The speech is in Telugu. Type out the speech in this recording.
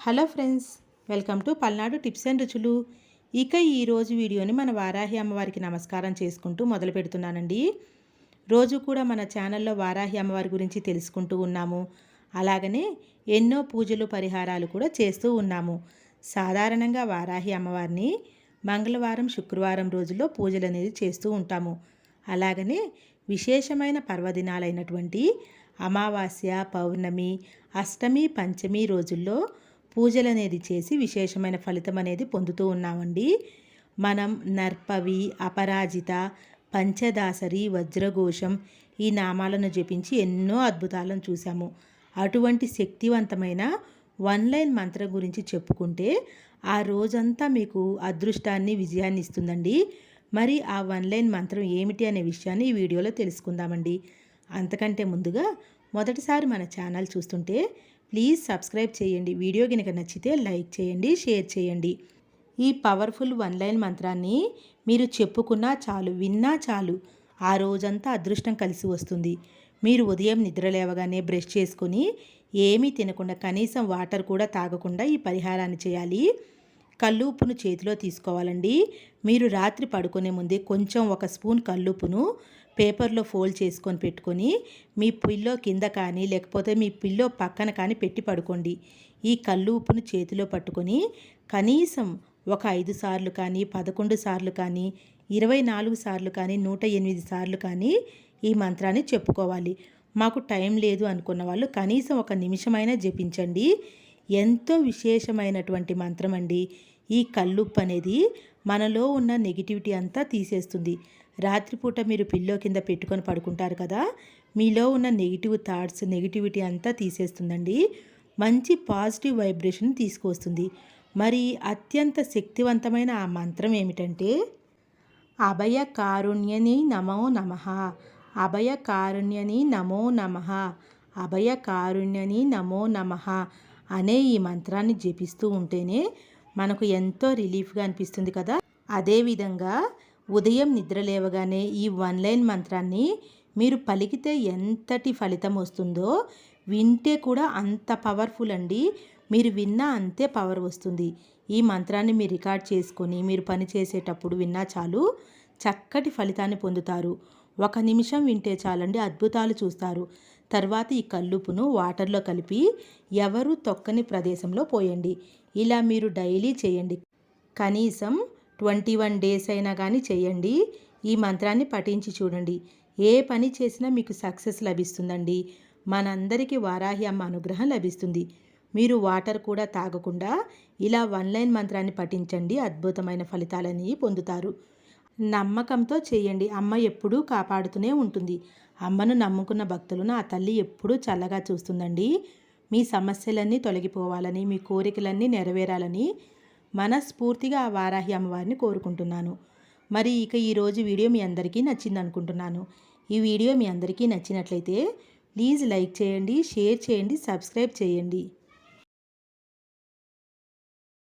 Hello friends welcome to Palnadu tips and రుచులు. ఇక ఈరోజు వీడియోని మన వారాహి అమ్మవారికి నమస్కారం చేసుకుంటూ మొదలు పెడుతున్నానండి. రోజు కూడా మన ఛానల్లో వారాహి అమ్మవారి గురించి తెలుసుకుంటూ ఉన్నాము. అలాగనే ఎన్నో పూజలు పరిహారాలు కూడా చేస్తూ ఉన్నాము. సాధారణంగా వారాహి అమ్మవారిని మంగళవారం శుక్రవారం రోజుల్లో పూజలు అనేది చేస్తూ ఉంటాము. అలాగనే విశేషమైన పర్వదినాలైనటువంటి అమావాస్య పౌర్ణమి అష్టమి పంచమి రోజుల్లో పూజలు అనేది చేసి విశేషమైన ఫలితం అనేది పొందుతూ ఉన్నామండి. మనం నర్పవి అపరాజిత పంచదాసరి వజ్రఘోషం ఈ నామాలను జపించి ఎన్నో అద్భుతాలను చూసాము అటువంటి శక్తివంతమైన వన్ లైన్ మంత్రం గురించి చెప్పుకుంటే ఆ రోజంతా మీకు అదృష్టాన్ని విజయాన్ని ఇస్తుందండి. మరి ఆ వన్ లైన్ మంత్రం ఏమిటి అనే విషయాన్ని ఈ వీడియోలో తెలుసుకుందామండి. అంతకంటే ముందుగా మొదటిసారి మన ఛానల్ చూస్తుంటే ప్లీజ్ సబ్స్క్రైబ్ చేయండి. వీడియో కనుక నచ్చితే లైక్ చేయండి షేర్ చేయండి. ఈ పవర్ఫుల్ వన్ లైన్ మంత్రాన్ని మీరు చెప్పుకున్నా చాలు విన్నా చాలు. ఆ రోజంతా అదృష్టం కలిసి వస్తుంది. మీరు ఉదయం నిద్ర లేవగానే బ్రష్ చేసుకొని ఏమీ తినకుండా కనీసం వాటర్ కూడా తాగకుండా ఈ పరిహారాన్ని చేయాలి. కల్లుప్పును చేతిలో తీసుకోవాలండి. మీరు రాత్రి పడుకునే ముందే కొంచెం ఒక స్పూన్ కల్లుప్పును పేపర్లో ఫోల్డ్ చేసుకొని పెట్టుకొని మీ పిల్లో కింద కానీ లేకపోతే మీ పిల్లో పక్కన కానీ పెట్టి పడుకోండి. ఈ కళ్ళు ఉప్పును చేతిలో పట్టుకొని కనీసం ఒక ఐదు సార్లు కానీ పదకొండు సార్లు కానీ ఇరవై నాలుగు సార్లు కానీ నూట ఎనిమిది సార్లు కానీ ఈ మంత్రాన్ని చెప్పుకోవాలి. మాకు టైం లేదు అనుకున్న వాళ్ళు కనీసం ఒక నిమిషమైనా జపించండి. ఎంతో విశేషమైనటువంటి మంత్రం అండి. ఈ కల్లుప్పు అనేది మనలో ఉన్న నెగిటివిటీ అంతా తీసేస్తుంది. రాత్రిపూట మీరు పిల్లో కింద పెట్టుకొని పడుకుంటారు కదా మీలో ఉన్న నెగిటివ్ థాట్స్ నెగిటివిటీ అంతా తీసేస్తుందండి. మంచి పాజిటివ్ వైబ్రేషన్ తీసుకొస్తుంది. మరి అత్యంత శక్తివంతమైన ఆ మంత్రం ఏమిటంటే అభయ కారుణ్యని నమో నమ అభయ కారుణ్యని నమో నమ అభయ కారుణ్యని నమో నమ అనే ఈ మంత్రాన్ని జపిస్తూ ఉంటేనే మనకు ఎంతో రిలీఫ్గా అనిపిస్తుంది కదా. అదేవిధంగా ఉదయం నిద్ర లేవగానే ఈ వన్ లైన్ మంత్రాన్ని మీరు పలికితే ఎంతటి ఫలితం వస్తుందో వింటే కూడా అంత పవర్ఫుల్ అండి. మీరు విన్నా అంతే పవర్ వస్తుంది. ఈ మంత్రాన్ని మీరు రికార్డ్ చేసుకొని మీరు పని చేసేటప్పుడు విన్నా చాలు చక్కటి ఫలితాన్ని పొందుతారు. ఒక నిమిషం వింటే చాలండి అద్భుతాలు చూస్తారు. తర్వాత ఈ కల్లుపును వాటర్లో కలిపి ఎవరు తొక్కని ప్రదేశంలో పోయండి. ఇలా మీరు డైలీ చేయండి. కనీసం ట్వంటీ వన్ డేస్ అయినా కానీ చేయండి. ఈ మంత్రాన్ని పఠించి చూడండి. ఏ పని చేసినా మీకు సక్సెస్ లభిస్తుందండి. మనందరికీ వారాహి అమ్మ అనుగ్రహం లభిస్తుంది. మీరు వాటర్ కూడా తాగకుండా ఇలా వన్ లైన్ మంత్రాన్ని పఠించండి. అద్భుతమైన ఫలితాలని పొందుతారు. నమ్మకంతో చేయండి. అమ్మ ఎప్పుడూ కాపాడుతూనే ఉంటుంది. అమ్మను నమ్ముకున్న భక్తులను ఆ తల్లి ఎప్పుడూ చల్లగా చూస్తుందండి. మీ సమస్యలన్నీ తొలగిపోవాలని మీ కోరికలన్నీ నెరవేరాలని మనస్ఫూర్తిగా ఆ వారాహి అమ్మవారిని కోరుకుంటున్నాను. మరి ఇక ఈరోజు వీడియో మీ అందరికీ నచ్చింది అనుకుంటున్నాను ఈ వీడియో మీ అందరికీ నచ్చినట్లయితే ప్లీజ్ లైక్ చేయండి షేర్ చేయండి సబ్స్క్రైబ్ చేయండి.